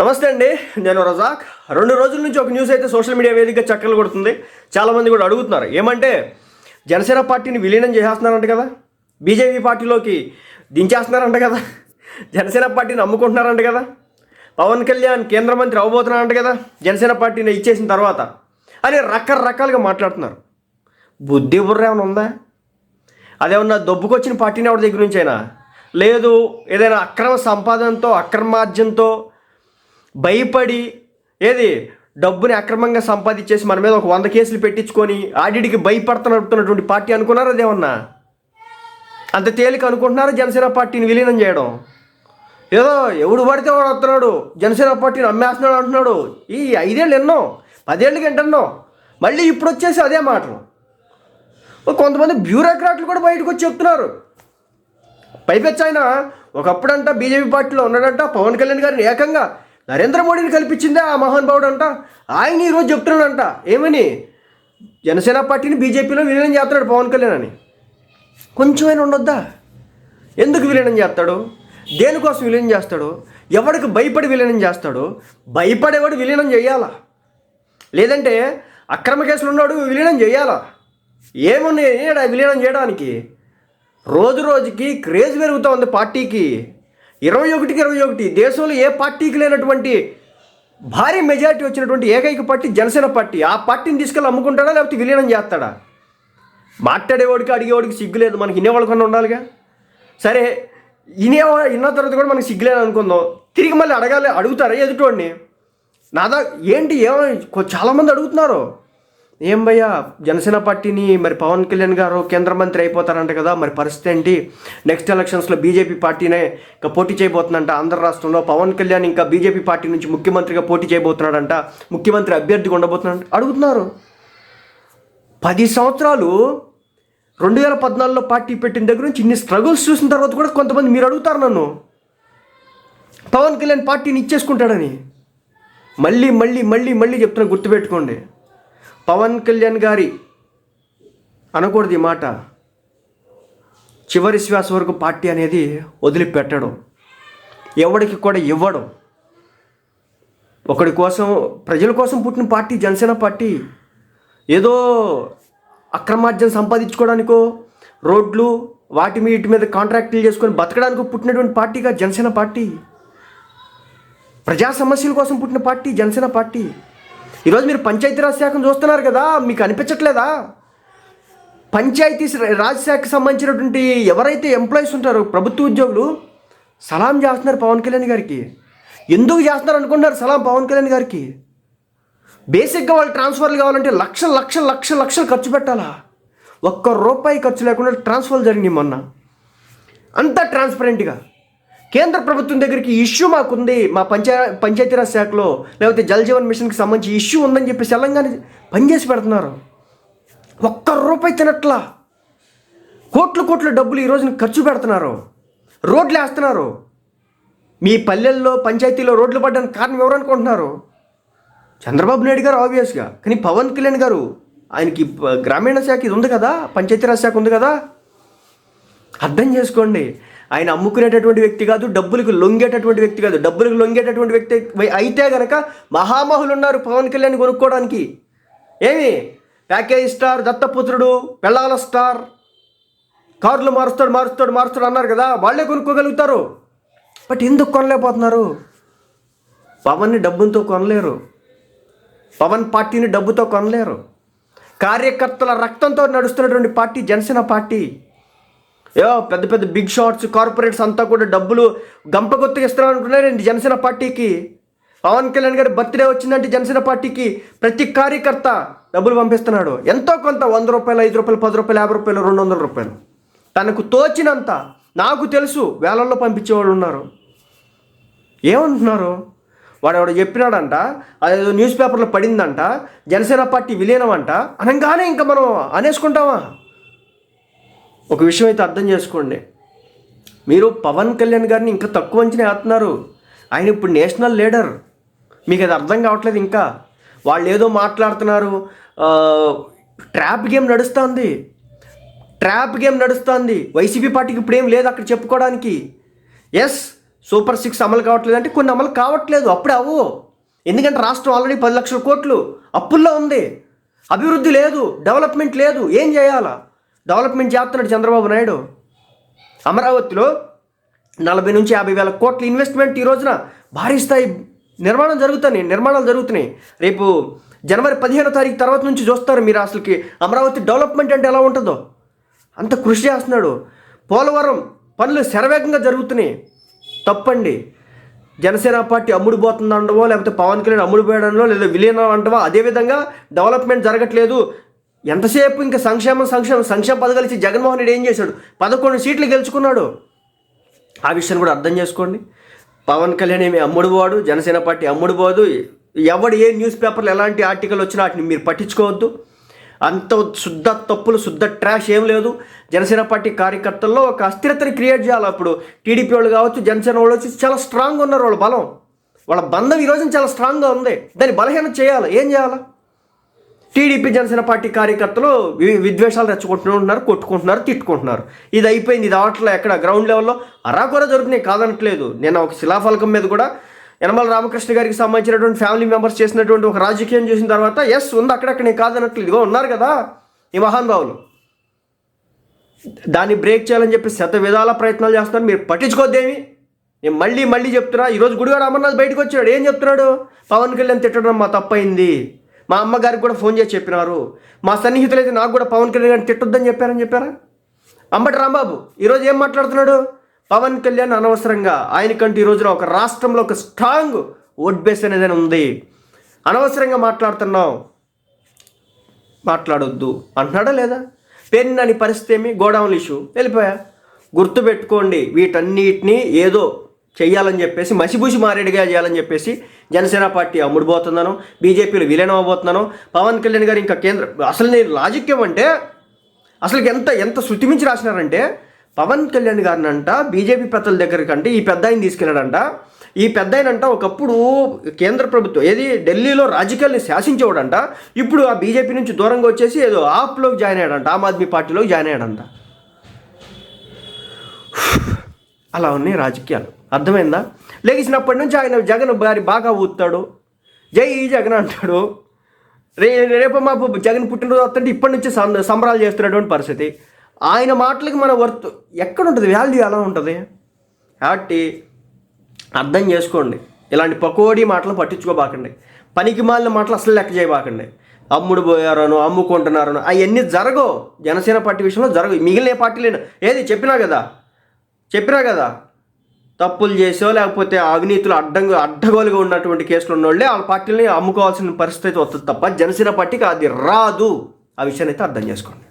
నమస్తే అండి నేను రజాక్. రెండు రోజుల నుంచి ఒక న్యూస్ అయితే సోషల్ మీడియా వేదికగా చక్కర్లు కొడుతుంది. చాలామంది కూడా అడుగుతున్నారు ఏమంటే జనసేన పార్టీని విలీనం చేసేస్తున్నారంట కదా బీజేపీ పార్టీలోకి దించేస్తున్నారంట కదా జనసేన పార్టీని అమ్ముకుంటున్నారంట కదా పవన్ కళ్యాణ్ కేంద్ర మంత్రి అవ్వబోతున్నారంట కదా జనసేన పార్టీని ఇచ్చేసిన తర్వాత. అని రకరకాలుగా మాట్లాడుతున్నారు. బుద్ధి బుర్ర ఏమైనా ఉందా? అదేమన్నా దొబ్బుకొచ్చిన పార్టీని ఎవరి దగ్గర నుంచైనా? లేదు ఏదైనా అక్రమ సంపాదనతో అక్రమార్జంతో భయపడి ఏది? డబ్బుని అక్రమంగా సంపాదించేసి మన మీద ఒక వంద కేసులు పెట్టించుకొని ఆడిడికి భయపడుతున్నటువంటి పార్టీ అనుకున్నారా అదేమన్నా అంత తేలిక అనుకుంటున్నారా జనసేన పార్టీని విలీనం చేయడం? ఏదో ఎవడు పడితే వాడు వస్తున్నాడు జనసేన పార్టీని అమ్మేస్తున్నాడు అంటున్నాడు. ఈ ఐదేళ్ళు ఎన్నో పదేళ్ళకి ఏంటన్నో మళ్ళీ ఇప్పుడు వచ్చేసి అదే మాటలు. కొంతమంది బ్యూరోక్రాట్లు కూడా బయటకు వచ్చి చెప్తున్నారు. పైపెచ్చాయన ఒకప్పుడంట బీజేపీ పార్టీలో ఉన్నాడంట పవన్ కళ్యాణ్ గారిని ఏకంగా నరేంద్ర మోడీని కల్పించిందే ఆ మహానుభావుడు అంట ఆయన ఈరోజు చెప్తున్నాడంట. ఏమని? జనసేన పార్టీని బీజేపీలో విలీనం చేస్తున్నాడు పవన్ కళ్యాణ్ అని. కొంచెమైనా ఉండొద్దా? ఎందుకు విలీనం చేస్తాడు? దేనికోసం విలీనం చేస్తాడు? ఎవడికి భయపడి విలీనం చేస్తాడు? భయపడేవాడు విలీనం చేయాలా? లేదంటే అక్రమ కేసులు ఉన్నాడు విలీనం చేయాలా? ఏమున్నాయి? విలీనం చేయడానికి? రోజు రోజుకి క్రేజ్ పెరుగుతూ ఉంది పార్టీకి. ఇరవై ఒకటికి ఇరవై ఒకటి. దేశంలో ఏ పార్టీకి లేనటువంటి భారీ మెజారిటీ వచ్చినటువంటి ఏకైక పార్టీ జనసేన పార్టీ. ఆ పార్టీని తీసుకెళ్ళి అమ్ముకుంటాడా లేకపోతే విలీనం చేస్తాడా? మాట్లాడేవాడికి అడిగేవాడికి సిగ్గు లేదు. మనకి వినేవాళ్ళకన్నా ఉండాలిగా. సరే వినేవా విన్న తర్వాత కూడా మనకి సిగ్గులేదు అనుకుందాం. తిరిగి మళ్ళీ అడగాలి అడుగుతారా ఎదుటోడిని? నాదా ఏంటి ఏమో చాలామంది అడుగుతున్నారు. ఏం భయ్యా జనసేన పార్టీని మరి పవన్ కళ్యాణ్ గారు కేంద్ర మంత్రి అయిపోతారంట కదా మరి పరిస్థితి ఏంటి? నెక్స్ట్ ఎలక్షన్స్లో బీజేపీ పార్టీనే ఇంకా పోటీ చేయబోతుందంట ఆంధ్ర రాష్ట్రంలో. పవన్ కళ్యాణ్ ఇంకా బీజేపీ పార్టీ నుంచి ముఖ్యమంత్రిగా పోటీ చేయబోతున్నాడంట. ముఖ్యమంత్రి అభ్యర్థిగా ఉండబోతున్నాడు అడుగుతున్నారు. పది సంవత్సరాలు రెండు వేల పద్నాలుగులో పార్టీ పెట్టిన దగ్గర నుంచి ఇన్ని స్ట్రగుల్స్ చూసిన తర్వాత కూడా కొంతమంది మీరు అడుగుతారు నన్ను. పవన్ కళ్యాణ్ పార్టీని ఇచ్చేసుకుంటాడని. మళ్ళీ మళ్ళీ మళ్ళీ మళ్ళీ చెప్తున్నా గుర్తుపెట్టుకోండి. పవన్ కళ్యాణ్ గారి అనకూడదు ఈ మాట. చివరి శ్వాస వరకు పార్టీ అనేది వదిలిపెట్టడం. ఎవడికి కూడా ఇవ్వడం. ఒకడి కోసం ప్రజల కోసం పుట్టిన పార్టీ జనసేన పార్టీ ఏదో అక్రమార్జన సంపాదించుకోవడానికో రోడ్లు వాటి మీద ఇటు మీద కాంట్రాక్టులు చేసుకొని బతకడానికి పుట్టినటువంటి పార్టీగా జనసేన పార్టీ. ప్రజా సమస్యల కోసం పుట్టిన పార్టీ జనసేన పార్టీ. ఈరోజు మీరు పంచాయతీరాజ్ శాఖను చూస్తున్నారు కదా మీకు అనిపించట్లేదా? పంచాయతీ రాజ్ శాఖకు సంబంధించినటువంటి ఎవరైతే ఎంప్లాయీస్ ఉంటారో ప్రభుత్వ ఉద్యోగులు సలాం చేస్తున్నారు పవన్ కళ్యాణ్ గారికి. ఎందుకు చేస్తున్నారు అనుకుంటున్నారు సలాం పవన్ కళ్యాణ్ గారికి? బేసిక్గా వాళ్ళు ట్రాన్స్ఫర్లు కావాలంటే లక్ష లక్ష లక్ష లక్షలు ఖర్చు పెట్టాలా? ఒక్క రూపాయి ఖర్చు లేకుండా ట్రాన్స్ఫర్ జరిగింది మొన్న. అంతా ట్రాన్స్పరెంట్గా కేంద్ర ప్రభుత్వం దగ్గరికి ఇష్యూ మాకుంది. మా పంచాయ పంచాయతీరాజ్ శాఖలో లేకపోతే జలజీవన్ మిషన్కి సంబంధించి ఇష్యూ ఉందని చెప్పి తెలంగాణ పనిచేసి పెడుతున్నారు. ఒక్క రూపాయి తినట్లా. కోట్లు కోట్ల డబ్బులు ఈ రోజున ఖర్చు పెడుతున్నారు. రోడ్లు వేస్తున్నారు. మీ పల్లెల్లో పంచాయతీలో రోడ్లు పడ్డానికి కారణం ఎవరు అనుకుంటున్నారు? చంద్రబాబు నాయుడు గారు ఆబ్వియస్గా కానీ పవన్ కళ్యాణ్ గారు ఆయనకి గ్రామీణ శాఖ ఇది ఉంది కదా? పంచాయతీరాజ్ శాఖ ఉంది కదా? అర్థం చేసుకోండి. ఆయన అమ్ముకునేటటువంటి వ్యక్తి కాదు డబ్బులకు లొంగేటటువంటి వ్యక్తి కాదు. డబ్బులకు లొంగేటటువంటి వ్యక్తి అయితే గనక మహామహులు ఉన్నారు పవన్ కళ్యాణ్ కొనుక్కోవడానికి ఏమి? ప్యాకేజ్ స్టార్ దత్తపుత్రుడు పెళ్ళాల స్టార్. కార్లు మారుస్తాడు మారుస్తాడు మారుస్తాడు అన్నారు కదా వాళ్ళే కొనుక్కోగలుగుతారు. బట్ ఎందుకు కొనలేకపోతున్నారు? పవన్ని డబ్బుతో కొనలేరు. పవన్ పార్టీని డబ్బుతో కొనలేరు. కార్యకర్తల రక్తంతో నడుస్తున్నటువంటి పార్టీ జనసేన పార్టీ. ఏదో పెద్ద పెద్ద బిగ్ షాట్స్ కార్పొరేట్స్ అంతా కూడా డబ్బులు గంపగొత్తుగా ఇస్తున్నారు అనుకున్నారండి జనసేన పార్టీకి. పవన్ కళ్యాణ్ గారి బర్త్డే వచ్చిందంటే జనసేన పార్టీకి ప్రతి కార్యకర్త డబ్బులు పంపిస్తున్నాడు. ఎంతో కొంత వంద రూపాయలు ఐదు రూపాయలు పది రూపాయలు యాభై రూపాయలు రెండు వందల రూపాయలు. తనకు తోచినంత నాకు తెలుసు వేలల్లో పంపించేవాళ్ళు ఉన్నారు. ఏమంటున్నారు? వాడు ఎవడో చెప్పినాడంట అదేదో న్యూస్ పేపర్లో పడిందంట జనసేన పార్టీ విలీనం అంట అనగానే ఇంకా మనం అనేసుకుంటామా? ఒక విషయం అయితే అర్థం చేసుకోండి. మీరు పవన్ కళ్యాణ్ గారిని ఇంకా తక్కువ అంచనా వేస్తున్నారు. ఆయన ఇప్పుడు నేషనల్ లీడర్. మీకు అది అర్థం కావట్లేదు ఇంకా. వాళ్ళు ఏదో మాట్లాడుతున్నారు. ట్రాప్ గేమ్ నడుస్తుంది. ట్రాప్ గేమ్ నడుస్తుంది. వైసీపీ పార్టీకి ఇప్పుడు ఏం లేదు అక్కడ చెప్పుకోవడానికి. ఎస్ సూపర్ సిక్స్ అమలు కావట్లేదు అంటే కొన్ని అమలు కావట్లేదు. అప్పుడే అవు ఎందుకంటే రాష్ట్రం ఆల్రెడీ పది లక్షల కోట్లు అప్పుల్లో ఉంది. అభివృద్ధి లేదు. డెవలప్మెంట్ లేదు. ఏం చేయాలా? డెవలప్మెంట్ చేస్తున్నాడు చంద్రబాబు నాయుడు. అమరావతిలో నలభై నుంచి యాభై వేల కోట్ల ఇన్వెస్ట్మెంట్ ఈ రోజున భారీ స్థాయి నిర్మాణం జరుగుతున్నాయి నిర్మాణాలు జరుగుతున్నాయి. రేపు జనవరి పదిహేనో తారీఖు తర్వాత నుంచి చూస్తారు మీరు అసలుకి అమరావతి డెవలప్మెంట్ అంటే ఎలా ఉంటుందో. అంత కృషి చేస్తున్నాడు. పోలవరం పనులు శరవేగంగా జరుగుతున్నాయి. తప్పండి. జనసేన పార్టీ అమ్ముడు పోతుందండవో లేకపోతే పవన్ కళ్యాణ్ అమ్ముడు పోయడంలో లేదా విలీనం అంటవో అదేవిధంగా డెవలప్మెంట్ జరగట్లేదు. ఎంతసేపు ఇంకా సంక్షేమం సంక్షేమం సంక్షేమ పథకాలు ఇచ్చి జగన్మోహన్ రెడ్డి ఏం చేశాడు? పదకొండు సీట్లు గెలుచుకున్నాడు. ఆ విషయాన్ని కూడా అర్థం చేసుకోండి. పవన్ కళ్యాణ్ ఏమి అమ్ముడు పోడు జనసేన పార్టీ అమ్ముడు పోదు. ఎవడు ఏ న్యూస్ పేపర్లు ఎలాంటి ఆర్టికల్ వచ్చినా వాటిని మీరు పట్టించుకోవద్దు. అంత శుద్ధ తప్పులు శుద్ధ ట్రాష్ ఏం లేదు. జనసేన పార్టీ కార్యకర్తల్లో ఒక అస్థిరతని క్రియేట్ చేయాలి అప్పుడు. టీడీపీ వాళ్ళు కావచ్చు జనసేన వాళ్ళు వచ్చి చాలా స్ట్రాంగ్ ఉన్నారు వాళ్ళ బలం. వాళ్ళ బంధం ఈ చాలా స్ట్రాంగ్గా ఉంది. దాన్ని బలహీనం చేయాలి. ఏం చేయాలి? టీడీపీ జనసేన పార్టీ కార్యకర్తలు వి- విద్వేషాలు రెచ్చగొట్టుకుంటున్నారు కొట్టుకుంటున్నారు తిట్టుకుంటున్నారు. ఇది అయిపోయింది. ఇది అవట్ల ఎక్కడ? గ్రౌండ్ లెవెల్లో అరాకొర జరుగుతున్నాయి. కాదనట్లేదు. నేను ఒక శిలాఫలకం మీద కూడా యనమల రామకృష్ణ గారికి సంబంధించినటువంటి ఫ్యామిలీ మెంబర్స్ చేసినటువంటి ఒక రాజకీయం చేసిన తర్వాత ఎస్ ఉంది అక్కడక్కడ నేను కాదనట్లేదు. ఇదిగో ఉన్నారు కదా ఈ మహానుభావులు దాన్ని బ్రేక్ చేయాలని చెప్పి శత విధాల ప్రయత్నాలు చేస్తున్నారు. మీరు పట్టించుకోద్దేమి? నేను మళ్ళీ మళ్ళీ చెప్తున్నా. ఈరోజు గుడివాడ అమర్నాథ్ బయటకు వచ్చాడు. ఏం చెప్తున్నాడు? పవన్ కళ్యాణ్ తిట్టడం మా తప్పైంది. మా అమ్మగారికి కూడా ఫోన్ చేసి చెప్పినారు. మా సన్నిహితులు అయితే నాకు కూడా పవన్ కళ్యాణ్ గారిని తిట్టొద్దని చెప్పారని చెప్పారా? అంబటి రాంబాబు ఈరోజు ఏం మాట్లాడుతున్నాడు? పవన్ కళ్యాణ్ అనవసరంగా ఆయనకంటూ ఈ రోజున ఒక రాష్ట్రంలో ఒక స్ట్రాంగ్ ఓట్ బేస్ అనేది ఉంది. అనవసరంగా మాట్లాడుతున్నాం మాట్లాడొద్దు. అంటున్నాడా లేదా? పెన్ అని పరిస్థితి ఏమి? Godown issue. వెళ్ళిపోయా. గుర్తుపెట్టుకోండి వీటన్నిటిని ఏదో చేయాలని చెప్పేసి మసిబూసి మారేడుగా చేయాలని చెప్పేసి జనసేన పార్టీ అమ్ముడుపోతున్నాను బీజేపీలో విలీనం అవబోతున్నాను పవన్ కళ్యాణ్ గారు ఇంకా కేంద్ర అసలు నేను లాజిక్ ఏమంటే అసలు ఎంత ఎంత శృతిమించి రాసినారంటే పవన్ కళ్యాణ్ గారిని అంట బీజేపీ పెద్దల దగ్గరికి అంటే ఈ పెద్ద ఆయన తీసుకెళ్ళాడంట. ఈ పెద్ద ఆయనంట ఒకప్పుడు కేంద్ర ప్రభుత్వం ఏది ఢిల్లీలో రాజకీయాల్ని శాసించేవాడంట. ఇప్పుడు ఆ బీజేపీ నుంచి దూరంగా వచ్చేసి ఏదో ఆప్లోకి జాయిన్ అయ్యాడంట ఆమ్ ఆద్మీ పార్టీలోకి జాయిన్ అయ్యాడంట. అలా ఉన్నాయి రాజకీయాలు. అర్థమైందా? లేచినప్పటి నుంచి ఆయన జగన్ గారి బాగా ఊతాడు జై జగన్ అంటాడు. రే రేపు మా జగన్ పుట్టినరోజు వస్తుంటే ఇప్పటి నుంచి సం- సంబరాలు చేస్తున్నటువంటి పరిస్థితి. ఆయన మాటలకి మన వర్త్ ఎక్కడ ఉంటుంది వాల్యూ ఎలా ఉంటుంది? కాబట్టి అర్థం చేసుకోండి. ఇలాంటి పకోడీ మాటలు పట్టించుకోబాకండి. పనికి మాలిన మాటలు అసలు లెక్క చేయబాకండి. అమ్ముడు పోయారను అమ్ముకుంటున్నారను అవన్నీ జరగవు. జనసేన పార్టీ విషయంలో జరగవు. మిగిలిన పార్టీ పార్టీలేను ఏది చెప్పినా కదా చెప్పినా కదా తప్పులు చేసో లేకపోతే అవినీతులు అడ్డంగా అడ్డగోలుగా ఉన్నటువంటి కేసులు ఉన్నోళ్ళే వాళ్ళ పార్టీని అమ్ముకోవాల్సిన పరిస్థితి వస్తుంది తప్ప జనసేన పార్టీకి అది రాదు. ఆ విషయాన్ని అయితే అర్థం చేసుకోండి.